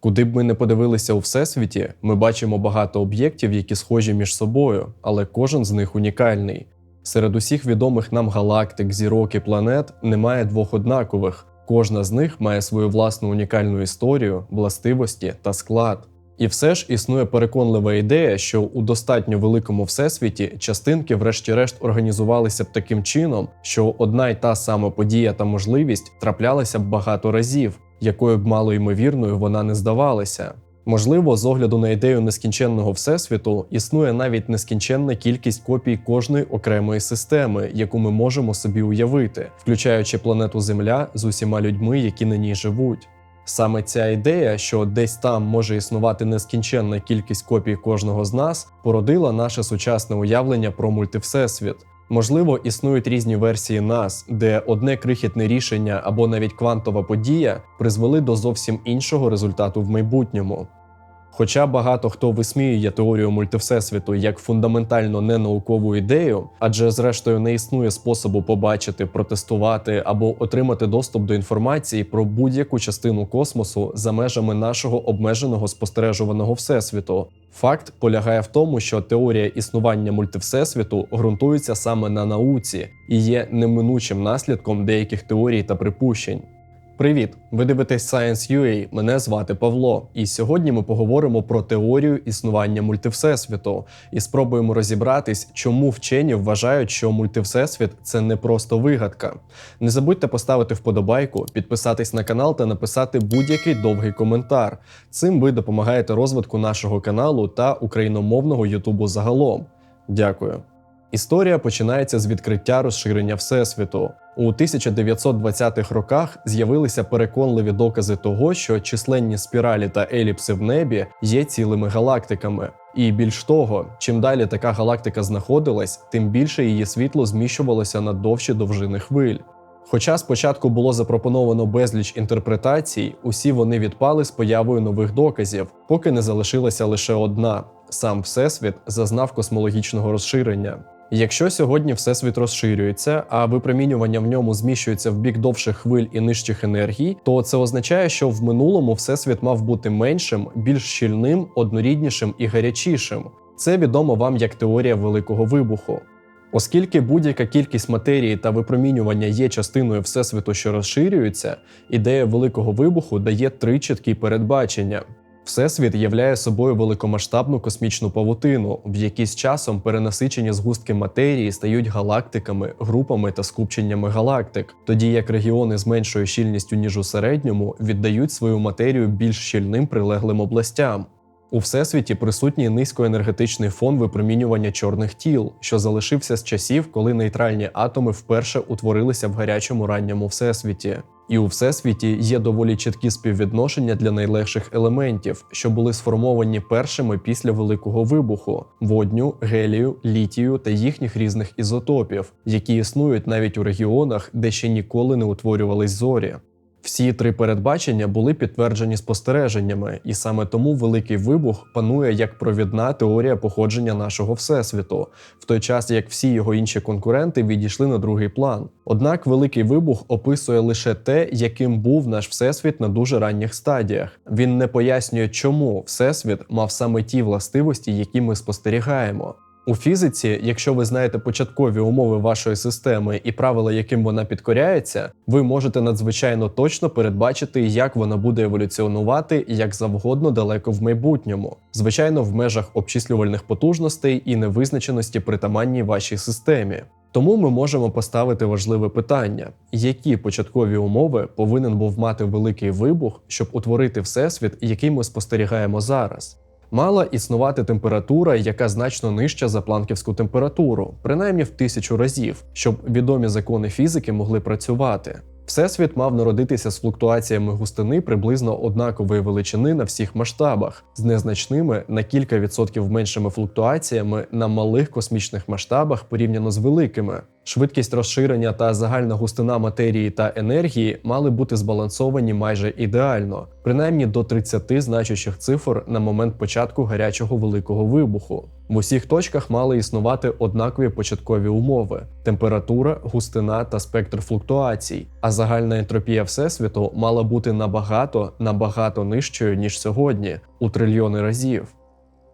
Куди б ми не подивилися у всесвіті, ми бачимо багато об'єктів, які схожі між собою, але кожен з них унікальний. Серед усіх відомих нам галактик, зірок і планет немає двох однакових. Кожна з них має свою власну унікальну історію, властивості та склад. І все ж існує переконлива ідея, що у достатньо великому всесвіті частинки, врешті-решт, організувалися б таким чином, що одна й та сама подія та можливість траплялася б багато разів, якою б мало ймовірною вона не здавалася. Можливо, з огляду на ідею нескінченного всесвіту існує навіть нескінченна кількість копій кожної окремої системи, яку ми можемо собі уявити, включаючи планету Земля з усіма людьми, які на ній живуть. Саме ця ідея, що десь там може існувати нескінченна кількість копій кожного з нас, породила наше сучасне уявлення про мультивсесвіт. Можливо, існують різні версії нас, де одне крихітне рішення або навіть квантова подія призвели до зовсім іншого результату в майбутньому. Хоча багато хто висміює теорію мультивсесвіту як фундаментально ненаукову ідею, адже зрештою не існує способу побачити, протестувати або отримати доступ до інформації про будь-яку частину космосу за межами нашого обмеженого спостережуваного всесвіту. Факт полягає в тому, що теорія існування мультивсесвіту ґрунтується саме на науці і є неминучим наслідком деяких теорій та припущень. Привіт! Ви дивитесь Science Мене звати Павло, і сьогодні ми поговоримо про теорію існування мультивсесвіту і спробуємо розібратись, чому вчені вважають, що мультивсесвіт це не просто вигадка. Не забудьте поставити вподобайку, підписатись на канал та написати будь-який довгий коментар. Цим ви допомагаєте розвитку нашого каналу та україномовного Ютубу загалом. Дякую. Історія починається з відкриття розширення Всесвіту. У 1920-х роках з'явилися переконливі докази того, що численні спіралі та еліпси в небі є цілими галактиками. І більш того, чим далі така галактика знаходилась, тим більше її світло зміщувалося на довші довжини хвиль. Хоча спочатку було запропоновано безліч інтерпретацій, усі вони відпали з появою нових доказів, поки не залишилася лише одна: сам Всесвіт зазнав космологічного розширення. Якщо сьогодні всесвіт розширюється, а випромінювання в ньому зміщується в бік довших хвиль і нижчих енергій, то це означає, що в минулому всесвіт мав бути меншим, більш щільним, одноріднішим і гарячішим. Це відомо вам як теорія великого вибуху. Оскільки будь-яка кількість матерії та випромінювання є частиною всесвіту, що розширюється, ідея великого вибуху дає три чіткі передбачення. Всесвіт являє собою великомасштабну космічну павутину, в якій з часом перенасичені згустки матерії стають галактиками, групами та скупченнями галактик, тоді як регіони з меншою щільністю ніж у середньому віддають свою матерію більш щільним прилеглим областям. У всесвіті присутній низькоенергетичний фон випромінювання чорних тіл, що залишився з часів, коли нейтральні атоми вперше утворилися в гарячому ранньому всесвіті. І у всесвіті є доволі чіткі співвідношення для найлегших елементів, що були сформовані першими після великого вибуху: водню, гелію, літію та їхніх різних ізотопів, які існують навіть у регіонах, де ще ніколи не утворювались зорі. Всі три передбачення були підтверджені спостереженнями, і саме тому великий вибух панує як провідна теорія походження нашого всесвіту, в той час як всі його інші конкуренти відійшли на другий план. Однак великий вибух описує лише те, яким був наш всесвіт на дуже ранніх стадіях. Він не пояснює, чому всесвіт мав саме ті властивості, які ми спостерігаємо. У фізиці, якщо ви знаєте початкові умови вашої системи і правила, яким вона підкоряється, ви можете надзвичайно точно передбачити, як вона буде еволюціонувати як завгодно далеко в майбутньому, звичайно, в межах обчислювальних потужностей і невизначеності притаманній вашій системі. Тому ми можемо поставити важливе питання: які початкові умови повинен був мати великий вибух, щоб утворити всесвіт, який ми спостерігаємо зараз мала існувати температура, яка значно нижча за планківську температуру, принаймні в тисячу разів, щоб відомі закони фізики могли працювати. Всесвіт мав народитися з флуктуаціями густини приблизно однакової величини на всіх масштабах, з незначними на кілька відсотків меншими флуктуаціями на малих космічних масштабах порівняно з великими. Швидкість розширення та загальна густина матерії та енергії мали бути збалансовані майже ідеально, принаймні до 30 значущих цифр на момент початку гарячого великого вибуху. В усіх точках мали існувати однакові початкові умови: температура, густина та спектр флуктуацій, а загальна ентропія Всесвіту мала бути набагато набагато нижчою, ніж сьогодні, у трильйони разів.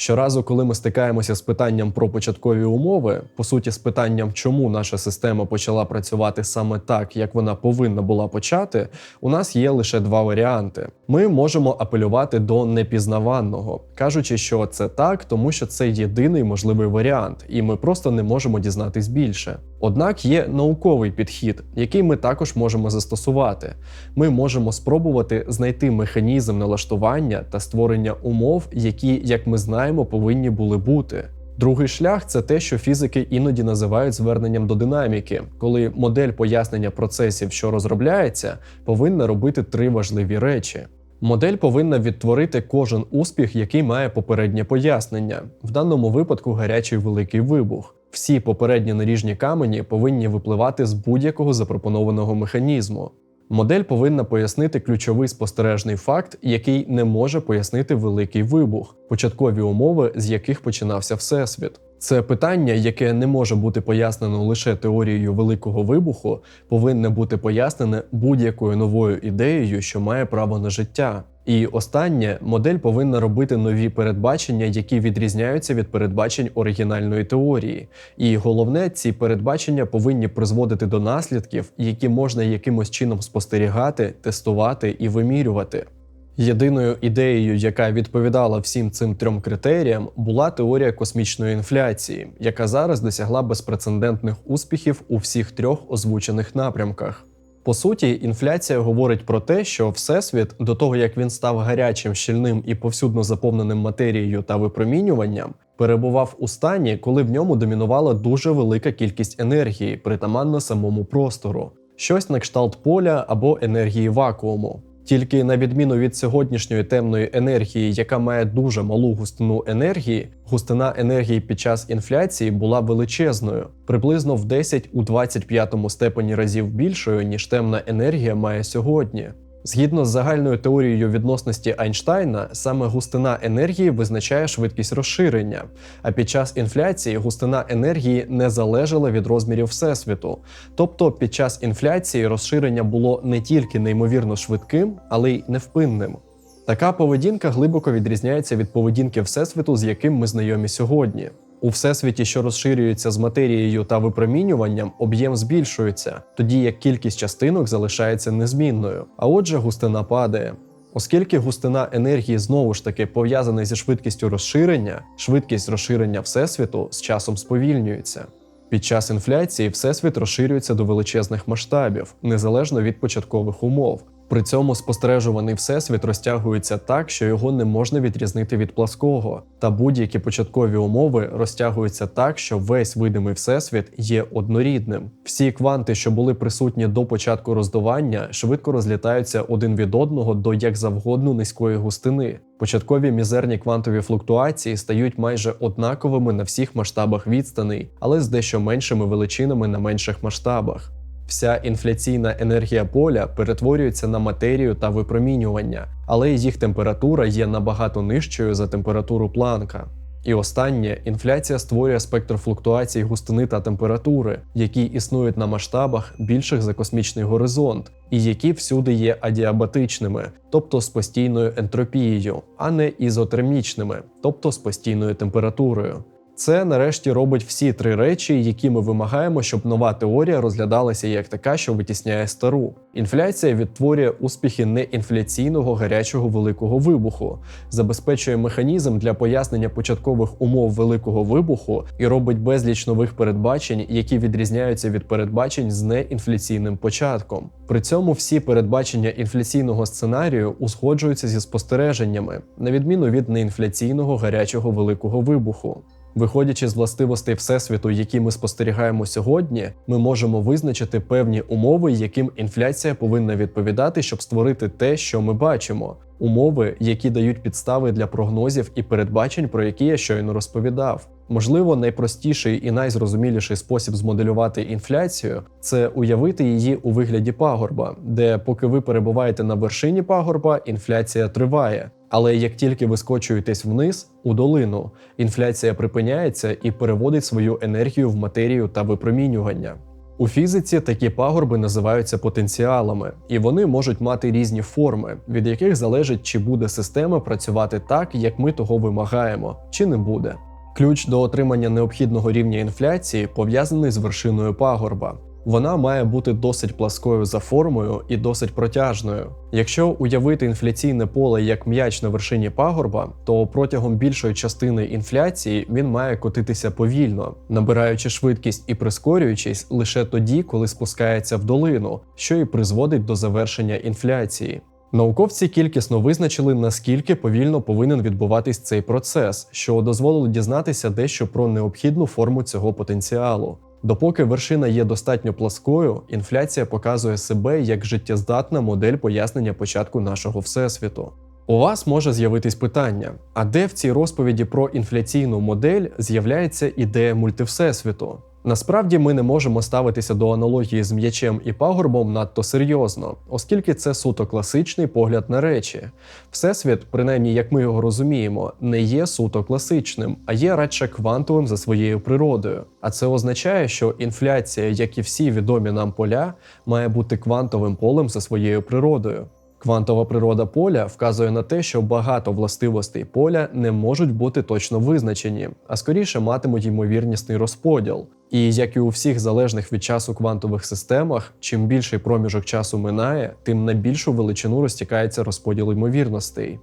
Щоразу, коли ми стикаємося з питанням про початкові умови, по суті, з питанням, чому наша система почала працювати саме так, як вона повинна була почати, у нас є лише два варіанти. Ми можемо апелювати до непізнаванного, кажучи, що це так, тому що це єдиний можливий варіант, і ми просто не можемо дізнатись більше. Однак є науковий підхід, який ми також можемо застосувати. Ми можемо спробувати знайти механізм налаштування та створення умов, які, як ми знаємо, повинні були бути. Другий шлях це те, що фізики іноді називають зверненням до динаміки, коли модель пояснення процесів, що розробляється, повинна робити три важливі речі. Модель повинна відтворити кожен успіх, який має попереднє пояснення, в даному випадку гарячий великий вибух. Всі попередні наріжні камені повинні випливати з будь-якого запропонованого механізму. Модель повинна пояснити ключовий спостережний факт, який не може пояснити великий вибух, початкові умови, з яких починався всесвіт. Це питання, яке не може бути пояснено лише теорією великого вибуху, повинне бути пояснене будь-якою новою ідеєю, що має право на життя. І останнє модель повинна робити нові передбачення, які відрізняються від передбачень оригінальної теорії. І головне, ці передбачення повинні призводити до наслідків, які можна якимось чином спостерігати, тестувати і вимірювати. Єдиною ідеєю, яка відповідала всім цим трьом критеріям, була теорія космічної інфляції, яка зараз досягла безпрецедентних успіхів у всіх трьох озвучених напрямках. По суті, інфляція говорить про те, що Всесвіт, до того як він став гарячим, щільним і повсюдно заповненим матерією та випромінюванням, перебував у стані, коли в ньому домінувала дуже велика кількість енергії, притаманна самому простору, щось на кшталт поля або енергії вакууму. Тільки на відміну від сьогоднішньої темної енергії, яка має дуже малу густину енергії, густина енергії під час інфляції була величезною, приблизно в 10 у 25 степені разів більшою, ніж темна енергія має сьогодні. Згідно з загальною теорією відносності Айнштайна, саме густина енергії визначає швидкість розширення, а під час інфляції густина енергії не залежала від розмірів всесвіту. Тобто під час інфляції розширення було не тільки неймовірно швидким, але й невпинним. Така поведінка глибоко відрізняється від поведінки Всесвіту, з яким ми знайомі сьогодні. У всесвіті, що розширюється з матерією та випромінюванням, об'єм збільшується, тоді як кількість частинок залишається незмінною, а отже, густина падає. Оскільки густина енергії знову ж таки пов'язана зі швидкістю розширення, швидкість розширення всесвіту з часом сповільнюється. Під час інфляції всесвіт розширюється до величезних масштабів, незалежно від початкових умов. При цьому спостережуваний всесвіт розтягується так, що його не можна відрізнити від плаского, та будь-які початкові умови розтягуються так, що весь видимий всесвіт є однорідним. Всі кванти, що були присутні до початку роздування, швидко розлітаються один від одного до як завгодно низької густини. Початкові мізерні квантові флуктуації стають майже однаковими на всіх масштабах відстаней, але з дещо меншими величинами на менших масштабах. Вся інфляційна енергія поля перетворюється на матерію та випромінювання, але їх температура є набагато нижчою за температуру планка. І останнє інфляція створює спектр флуктуацій густини та температури, які існують на масштабах більших за космічний горизонт, і які всюди є адіабатичними, тобто з постійною ентропією, а не ізотермічними, тобто з постійною температурою. Це нарешті робить всі три речі, які ми вимагаємо, щоб нова теорія розглядалася як така, що витісняє стару. Інфляція відтворює успіхи неінфляційного гарячого великого вибуху, забезпечує механізм для пояснення початкових умов великого вибуху і робить безліч нових передбачень, які відрізняються від передбачень з неінфляційним початком. При цьому всі передбачення інфляційного сценарію узгоджуються зі спостереженнями, на відміну від неінфляційного гарячого великого вибуху. Виходячи з властивостей всесвіту, які ми спостерігаємо сьогодні, ми можемо визначити певні умови, яким інфляція повинна відповідати, щоб створити те, що ми бачимо. Умови, які дають підстави для прогнозів і передбачень, про які я щойно розповідав. Можливо, найпростіший і найзрозуміліший спосіб змоделювати інфляцію це уявити її у вигляді пагорба, де, поки ви перебуваєте на вершині пагорба, інфляція триває. Але як тільки ви скочуєтесь вниз у долину, інфляція припиняється і переводить свою енергію в матерію та випромінювання. У фізиці такі пагорби називаються потенціалами, і вони можуть мати різні форми, від яких залежить, чи буде система працювати так, як ми того вимагаємо, чи не буде. Ключ до отримання необхідного рівня інфляції пов'язаний з вершиною пагорба. Вона має бути досить пласкою за формою і досить протяжною. Якщо уявити інфляційне поле як м'яч на вершині пагорба, то протягом більшої частини інфляції він має котитися повільно, набираючи швидкість і прискорюючись лише тоді, коли спускається в долину, що і призводить до завершення інфляції. Науковці кількісно визначили, наскільки повільно повинен відбуватись цей процес, що дозволило дізнатися дещо про необхідну форму цього потенціалу. Допоки вершина є достатньо пласкою, інфляція показує себе як життєздатна модель пояснення початку нашого всесвіту. У вас може з'явитись питання: а де в цій розповіді про інфляційну модель з'являється ідея мультивсесвіту? Насправді ми не можемо ставитися до аналогії з м'ячем і пагорбом надто серйозно, оскільки це суто класичний погляд на речі. Всесвіт, принаймні як ми його розуміємо, не є суто класичним, а є радше квантовим за своєю природою. А це означає, що інфляція, як і всі відомі нам поля, має бути квантовим полем за своєю природою. Квантова природа поля вказує на те, що багато властивостей поля не можуть бути точно визначені, а скоріше матимуть ймовірнісний розподіл. І як і у всіх залежних від часу квантових системах, чим більший проміжок часу минає, тим на більшу величину розтікається розподіл ймовірностей.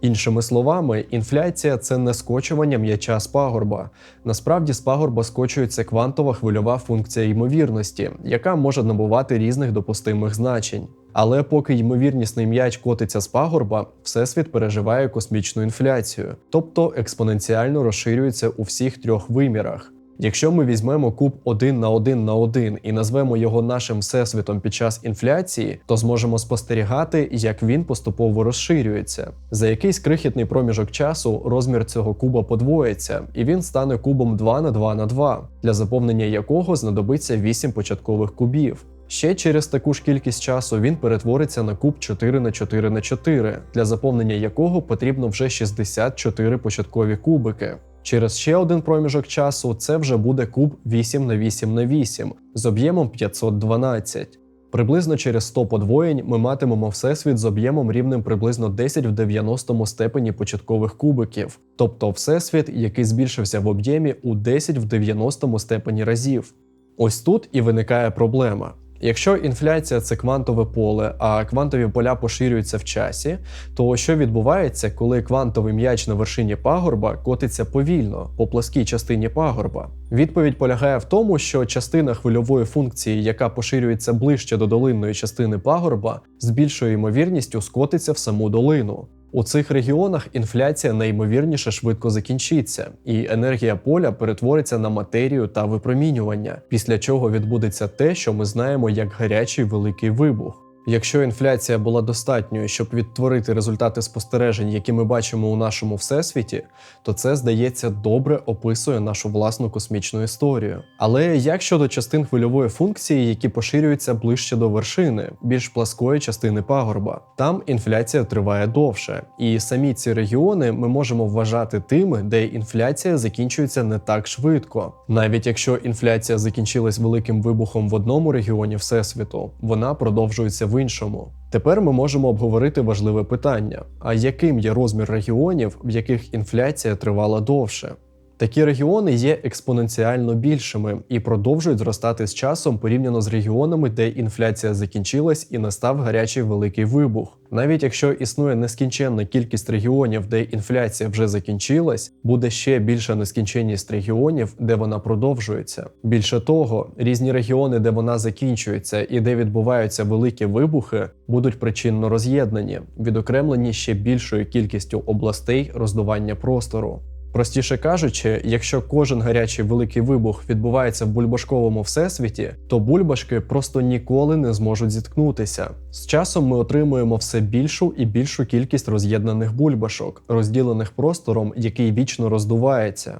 Іншими словами, інфляція це не скочування м'яча з пагорба. Насправді з пагорба скочується квантова хвильова функція ймовірності, яка може набувати різних допустимих значень. Але поки ймовірнісний м'яч котиться з пагорба, всесвіт переживає космічну інфляцію, тобто експоненціально розширюється у всіх трьох вимірах. Якщо ми візьмемо куб 1 на 1 на 1 і назвемо його нашим всесвітом під час інфляції, то зможемо спостерігати, як він поступово розширюється. За якийсь крихітний проміжок часу розмір цього куба подвоїться, і він стане кубом 2 на 2 на 2, для заповнення якого знадобиться 8 початкових кубів. Ще через таку ж кількість часу він перетвориться на куб 4 на 4 на 4, для заповнення якого потрібно вже 64 початкові кубики. Через ще один проміжок часу це вже буде куб 8 на 8 на 8 з об'ємом 512. Приблизно через 100 подвоєнь ми матимемо всесвіт з об'ємом рівним приблизно 10 в 90 степені початкових кубиків, тобто всесвіт, який збільшився в об'ємі у 10 в 90 степені разів. Ось тут і виникає проблема. Якщо інфляція це квантове поле, а квантові поля поширюються в часі, то що відбувається, коли квантовий м'яч на вершині пагорба котиться повільно по плоскій частині пагорба? Відповідь полягає в тому, що частина хвильової функції, яка поширюється ближче до долинної частини пагорба, з більшою ймовірністю скотиться в саму долину. У цих регіонах інфляція найімовірніше швидко закінчиться, і енергія поля перетвориться на матерію та випромінювання, після чого відбудеться те, що ми знаємо як гарячий великий вибух. Якщо інфляція була достатньою, щоб відтворити результати спостережень, які ми бачимо у нашому всесвіті, то це, здається, добре описує нашу власну космічну історію. Але як щодо частин хвильової функції, які поширюються ближче до вершини, більш пласкої частини пагорба, там інфляція триває довше, і самі ці регіони ми можемо вважати тими, де інфляція закінчується не так швидко. Навіть якщо інфляція закінчилась великим вибухом в одному регіоні всесвіту, вона продовжується в іншому. Тепер ми можемо обговорити важливе питання: а яким є розмір регіонів, в яких інфляція тривала довше? Такі регіони є експоненціально більшими і продовжують зростати з часом порівняно з регіонами, де інфляція закінчилась і настав гарячий великий вибух. Навіть якщо існує нескінченна кількість регіонів, де інфляція вже закінчилась, буде ще більша нескінченність регіонів, де вона продовжується. Більше того, різні регіони, де вона закінчується і де відбуваються великі вибухи, будуть причинно роз'єднані, відокремлені ще більшою кількістю областей роздування простору. Простіше кажучи, якщо кожен гарячий великий вибух відбувається в бульбашковому всесвіті, то бульбашки просто ніколи не зможуть зіткнутися. З часом ми отримуємо все більшу і більшу кількість роз'єднаних бульбашок, розділених простором, який вічно роздувається.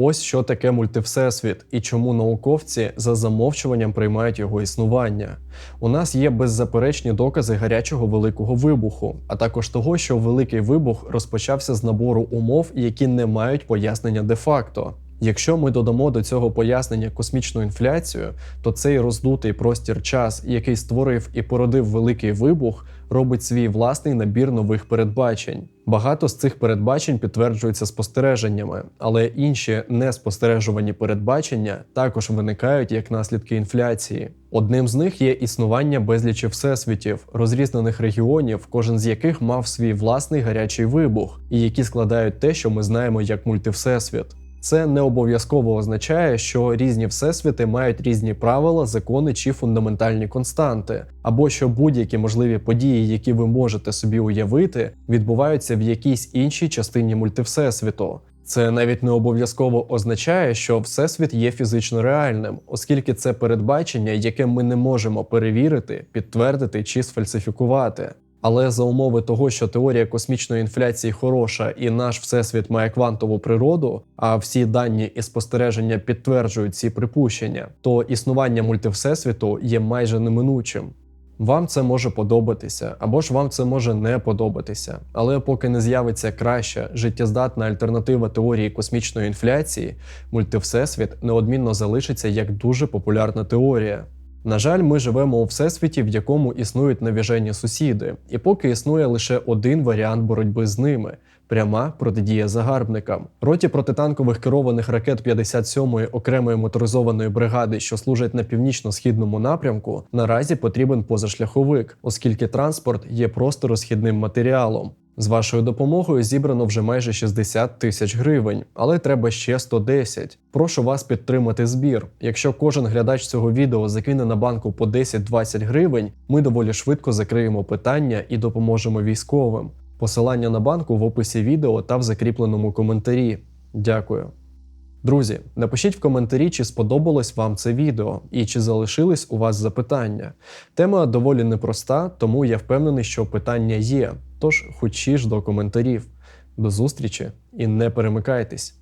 Ось що таке мультивсесвіт і чому науковці за замовчуванням приймають його існування. У нас є беззаперечні докази гарячого великого вибуху, а також того, що великий вибух розпочався з набору умов, які не мають пояснення де-факто. Якщо ми додамо до цього пояснення космічну інфляцію, то цей роздутий простір час, який створив і породив великий вибух, робить свій власний набір нових передбачень. Багато з цих передбачень підтверджуються спостереженнями, але інші неспостережувані передбачення також виникають як наслідки інфляції. Одним з них є існування безлічі всесвітів, розрізнених регіонів, кожен з яких мав свій власний гарячий вибух, і які складають те, що ми знаємо як мультивсесвіт. Це не обов'язково означає, що різні всесвіти мають різні правила, закони чи фундаментальні константи, або що будь-які можливі події, які ви можете собі уявити, відбуваються в якійсь іншій частині мультивсесвіту. Це навіть не обов'язково означає, що всесвіт є фізично реальним, оскільки це передбачення, яке ми не можемо перевірити, підтвердити чи сфальсифікувати. Але за умови того, що теорія космічної інфляції хороша і наш всесвіт має квантову природу, а всі дані і спостереження підтверджують ці припущення, то існування мультивсесвіту є майже неминучим. Вам це може подобатися, або ж вам це може не подобатися. Але поки не з'явиться краща життєздатна альтернатива теорії космічної інфляції, мультивсесвіт неодмінно залишиться як дуже популярна теорія. На жаль, ми живемо у всесвіті, в якому існують навіжені сусіди, і поки існує лише один варіант боротьби з ними пряма протидія загарбникам. Роті протитанкових керованих ракет 57-ї окремої моторизованої бригади, що служать на північно-східному напрямку, наразі потрібен позашляховик, оскільки транспорт є просто розхідним матеріалом. З вашою допомогою зібрано вже майже 60 тисяч гривень, але треба ще 110. Прошу вас підтримати збір. Якщо кожен глядач цього відео закине на банку по 10-20 гривень, ми доволі швидко закриємо питання і допоможемо військовим. Посилання на банку в описі відео та в закріпленому коментарі. Дякую. Друзі, напишіть в коментарі, чи сподобалось вам це відео і чи залишились у вас запитання. Тема доволі непроста, тому я впевнений, що питання є. Тож хочі ж до коментарів. До зустрічі і не перемикайтесь.